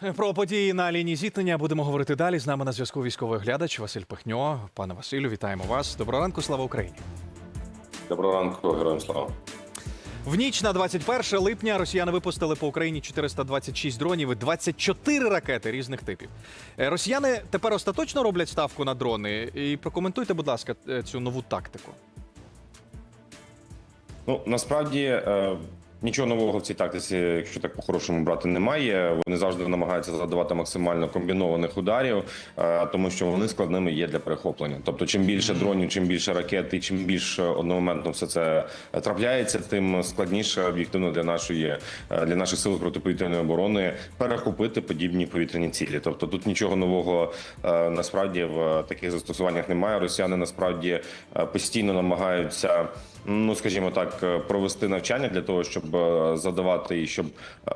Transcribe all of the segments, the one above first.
Про події на лінії зіткнення будемо говорити далі. З нами на зв'язку військовий глядач Василь Пихньо. Пане Василю, вітаємо вас. Доброго ранку, слава Україні. Доброго ранку, героям слава. В ніч на 21 липня росіяни випустили по Україні 426 дронів і 24 ракети різних типів. Е, Росіяни тепер остаточно роблять ставку на дрони. І прокоментуйте, будь ласка, е, цю нову тактику. Ну насправді е, нічого нового в цій тактиці, якщо так по-хорошому брати, немає. Вони завжди намагаються задавати максимально комбінованих ударів, е, тому що вони складними є для перехоплення. Тобто, чим більше дронів, чим більше ракет, і чим більше одномоментно все це трапляється, тим складніше об'єктивно для нашої е, для наших сил протиповітряної оборони перехопити подібні повітряні цілі. Тобто тут нічого нового е, насправді в таких застосуваннях немає. Росіяни насправді постійно намагаються. Ну, скажімо так, е, провести навчання для того, щоб е, задавати і щоб е,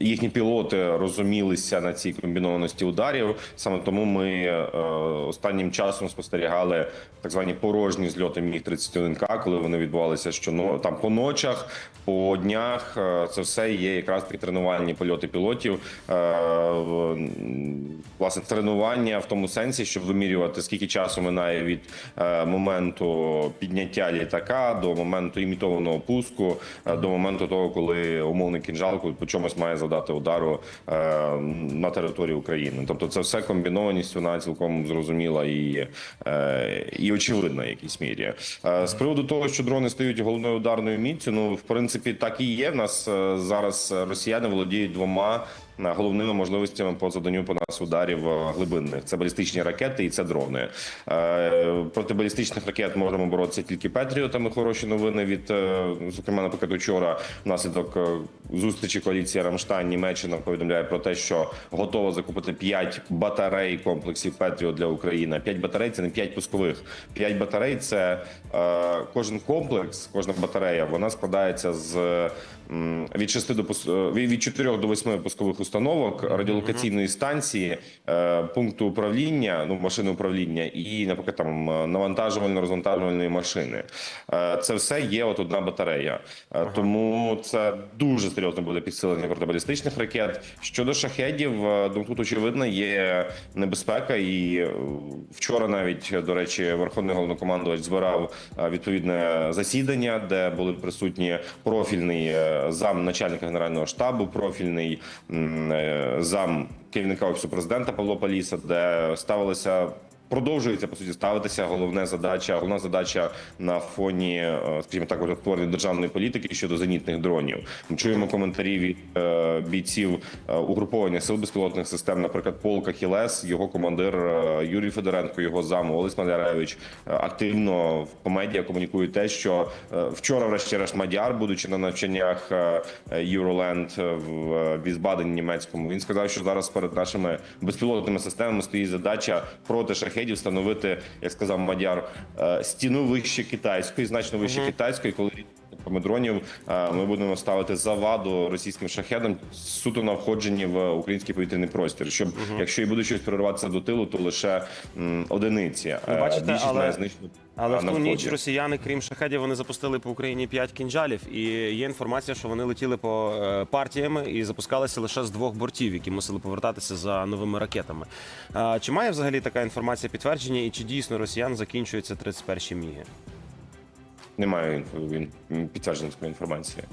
їхні пілоти розумілися на цій комбінованості ударів. Саме тому ми останнім часом спостерігали так звані порожні зльоти міг 31 к коли вони відбувалися щоно там по ночах, по днях. Це все є якраз такі тренувальні польоти пілотів. Власне, тренування в тому сенсі, щоб вимірювати скільки часу минає від моменту підняття літака до моменту імітованого пуску, е, до моменту того, коли умовний кінжал по чомусь має завдати удару е, на території України. Тобто, це все комбінованість вона цілком зрозуміла і, е, і очевидна в якійсь мірі. З приводу того, що дрони стають головною ударною міцю, ну в принципі так і є. В нас зараз росіяни володіють двома головними можливостями по заданню по нас ударів е, глибинних. Це балістичні ракети і це дрони. Е, Проти балістичних ракет можемо боротися тільки Петріотами. Хороші новини від е, зокрема, наприклад, учора внаслідок зустрічі коаліції Рамштайн Німеччина повідомляє про те, що готова закупити 5 батарей комплексів Петріот для України. 5 батарей це не 5 пускових. 5 батарей це кожен комплекс, кожна батарея. Вона складається з від 6 до від від 4 до 8 пускових радіолокаційної станції, е, пункту управління, ну машини управління і, наприклад, там е, навантажувально-розвантажувальної машини. Е, Це все є от одна батарея. Тому це дуже серйозно буде підсилення протибалістичних ракет. Щодо шахедів, ну тут очевидно є небезпека, і вчора навіть до речі, верховний головнокомандувач збирав відповідне засідання, де були присутні профільний зам начальника генерального штабу, профільний зам керівника офісу президента Павло Паліса, де ставилися. Продовжується по суті ставитися головна задача. Головна задача на фоні, е, скажімо так, створення державної політики щодо зенітних дронів. Ми чуємо коментарі від е, бійців е, угруповання сил безпілотних систем, наприклад, полка Хілес, його командир е, Юрій Федоренко, його зам Олесь Мадяревич е, активно по медіа комунікують те, що е, вчора, врешті-решт, Мадяр, будучи на навчаннях е, е, в е, Візбадені німецькому, він сказав, що зараз перед нашими безпілотними системами стоїть задача проти шахедів встановити, як сказав Мадяр, е, стіну вище китайської, значно вище китайської, коли типами дронів е, ми будемо ставити заваду російським шахедам суто на входженні в український повітряний простір. Щоб якщо і буде щось прориватися до тилу, то лише м, одиниці. Ну, бачите, більшість але- знищено Але е, в ту ніч росіяни, крім шахедів, вони запустили по Україні 5 кінжалів. І є інформація, що вони летіли по партіями і запускалися лише з двох бортів, які мусили повертатися за новими ракетами. Чи має взагалі така інформація підтвердження, і чи дійсно росіян закінчуються 31 міги? Немає підтвердженої інформації.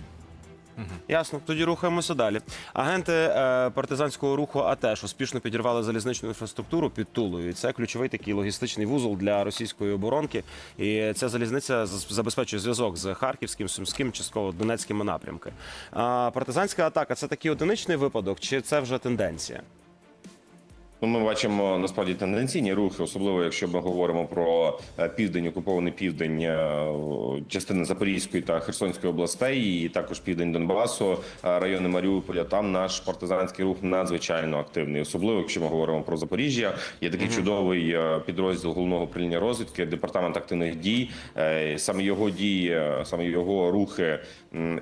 Ясно, тоді рухаємося далі. Агенти е, партизанського руху АТЕШ успішно підірвали залізничну інфраструктуру під Тулою. Це ключовий такий логістичний вузол для російської оборонки. І ця залізниця забезпечує зв'язок з Харківським, Сумським, частково Донецькими напрямками. А партизанська атака це такий одиничний випадок, чи це вже тенденція? Ну, ми бачимо насправді тенденційні рухи, особливо якщо ми говоримо про е, південь, окупований південь е, частини Запорізької та Херсонської областей, і також південь Донбасу, райони Маріуполя. Там наш партизанський рух надзвичайно активний, особливо якщо ми говоримо про Запоріжжя. Є такий чудовий е, підрозділ головного управління розвідки, департамент активних дій. Саме його дії, саме його рухи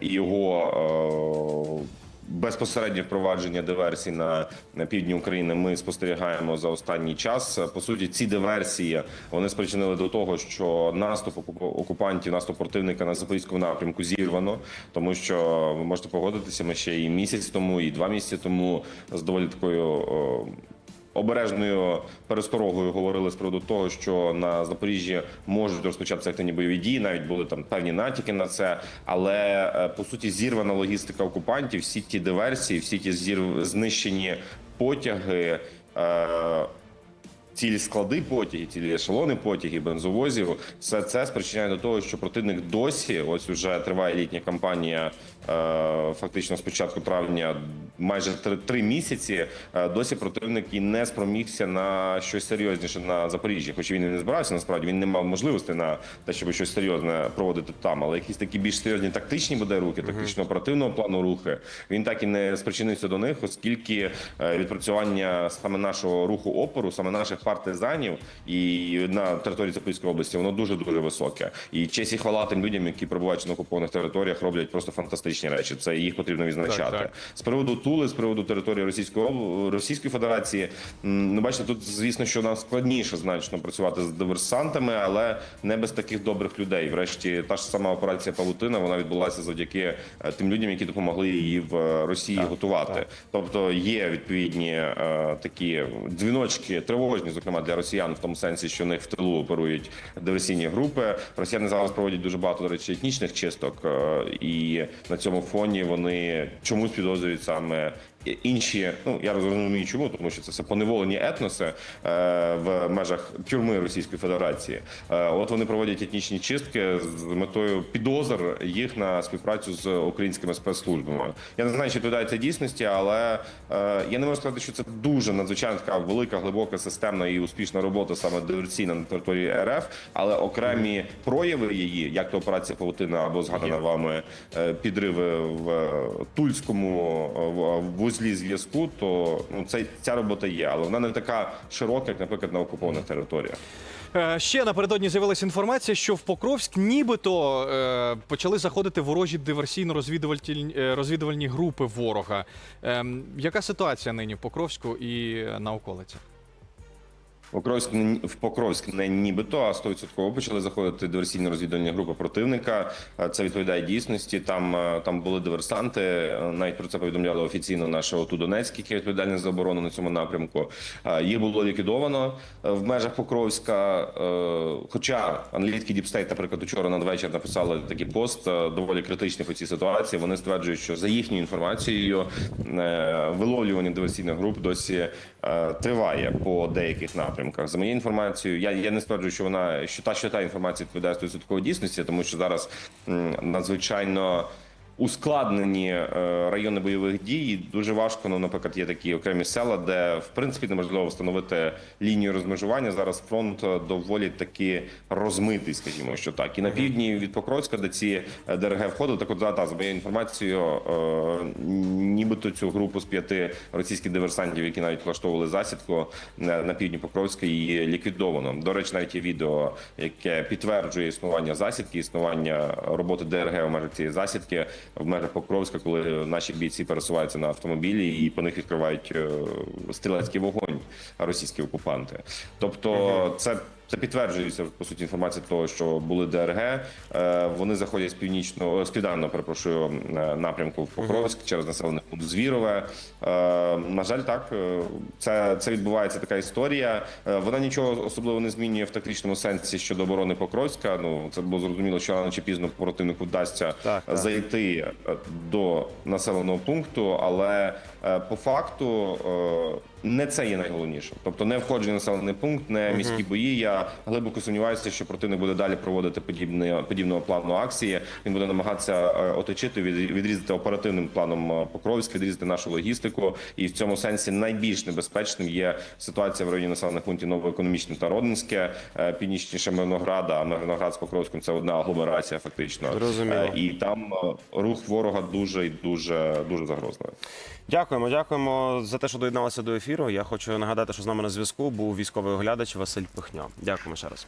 і його. Безпосереднє впровадження диверсій на, на півдні України ми спостерігаємо за останній час. По суті, ці диверсії вони спричинили до того, що наступ окуп- окупантів, наступ противника на запорізькому напрямку зірвано, тому що ви можете погодитися, ми ще і місяць тому, і два місяці тому з доволі такою. Обережною пересторогою говорили з приводу того, що на Запоріжжі можуть розпочатися активні бойові дії. Навіть були там певні натяки на це. Але е, по суті зірвана логістика окупантів, всі ті диверсії, всі ті зірв... знищені потяги. Е... Цілі склади потягів, цілі ешелони потягів, бензовозів, все це спричиняє до того, що противник досі, ось уже триває літня кампанія, фактично з початку травня, майже три, три місяці. е, Досі противник і не спромігся на щось серйозніше на Запоріжжі. Хоч він і не збирався, насправді він не мав можливості на те, щоб щось серйозне проводити там. Але якісь такі більш серйозні тактичні буде рухи, тактично оперативного плану рухи. Він так і не спричинився до них, оскільки е, відпрацювання саме нашого руху опору, саме наших партизанів і на території Запорізької області, воно дуже дуже високе. І честь і хвала тим людям, які перебуваючи на окупованих територіях, роблять просто фантастичні речі. Це їх потрібно відзначати. Так, так. З приводу Тули, з приводу території Російської Російської Федерації, ну бачите, тут звісно, що нам складніше значно працювати з диверсантами, але не без таких добрих людей. Врешті та ж сама операція Павутина вона відбулася завдяки е, тим людям, які допомогли її в е, Росії готувати. Тобто є відповідні е, такі дзвіночки тривожні, зокрема для росіян, в тому сенсі, що в них в тилу оперують диверсійні групи. Росіяни зараз проводять дуже багато до речі етнічних чисток, е, і на цьому фоні вони чомусь підозрюють саме. Інші, ну я розумію, чому, тому що це все поневолені етноси е, в межах тюрми Російської Федерації. Е, от вони проводять етнічні чистки з метою підозр їх на співпрацю з українськими спецслужбами. Я не знаю, чи це дійсності, але е, я не можу сказати, що це дуже надзвичайно така велика, глибока, системна і успішна робота саме диверсійна на території РФ. Але окремі прояви її, як то операція Павутина або згадана вами е, підриви в е, Тульському в- вузлі зв'язку, то ну це ця робота є, але вона не така широка, як, наприклад, на окупованих територіях. Е, Ще напередодні з'явилася інформація, що в Покровськ нібито е, почали заходити ворожі диверсійно-розвідувальні е, розвідувальні групи ворога. Е, яка ситуація нині в Покровську і на околицях? Покровськ в Покровськ не нібито, а 100% почали заходити диверсійно-розвідувальні групи противника. Це відповідає дійсності. Там там були диверсанти. Навіть про це повідомляли офіційно наше ОТУ Донецьк, який відповідальний за оборону на цьому напрямку. Їх було ліквідовано е, в межах Покровська. е, Хоча англійський діпстейт, наприклад, учора надвечір написали такий пост е, доволі критичний по цій ситуації. Вони стверджують, що за їхньою інформацією виловлювання диверсійних груп досі триває по деяких напрямках. За моєю інформацією, я, я не стверджую, що вона що та що та інформація відповідає 100% дійсності, тому що зараз надзвичайно. Ускладнені е, райони бойових дій дуже важко. Ну, наприклад, є такі окремі села, де в принципі неможливо встановити лінію розмежування. Зараз фронт е, доволі таки розмитий, скажімо, що так. І на півдні від Покровська, де ці е, ДРГ входили, так от да, та, за моєю інформацією, нібито цю групу з п'яти російських диверсантів, які навіть влаштовували засідку на, півдні Покровська, її ліквідовано. До речі, навіть є відео, яке підтверджує існування засідки, існування роботи ДРГ в межах цієї засідки в межах Покровська, коли наші бійці пересуваються на автомобілі і по них відкривають е, стрілецький вогонь російські окупанти. Тобто, це. Це підтверджується по суті інформація того, що були ДРГ. Е, Вони заходять з північного з південного, перепрошую, е, напрямку в Покровськ через населений пункт Звірове. Е, На жаль, так е, це, це відбувається така історія. Е, Вона нічого особливо не змінює в тактичному сенсі щодо оборони Покровська. Ну це було зрозуміло, що рано чи пізно противнику вдасться Так, так. зайти е, до населеного пункту, але е, по факту е, не це є найголовніше. Тобто не входження населений пункт, не міські бої. Я глибоко сумніваюся, що противник буде далі проводити подібне подібного плану акції. Він буде намагатися е, оточити, від- відрізати оперативним планом е, Покровськ, відрізати нашу логістику. І в цьому сенсі найбільш небезпечним є ситуація в районі населених пунктів Новоекономічне та Родинське, е, північніше Мирнограда. А Мирноград з Покровськом це одна агломерація, фактично. Зрозуміло. Е, І там рух ворога дуже і дуже дуже загрозливий. Дякуємо, дякуємо за те, що доєдналися до ефіру. Я хочу нагадати, що з нами на зв'язку був військовий оглядач Василь Пихньо. Дякуємо ще раз.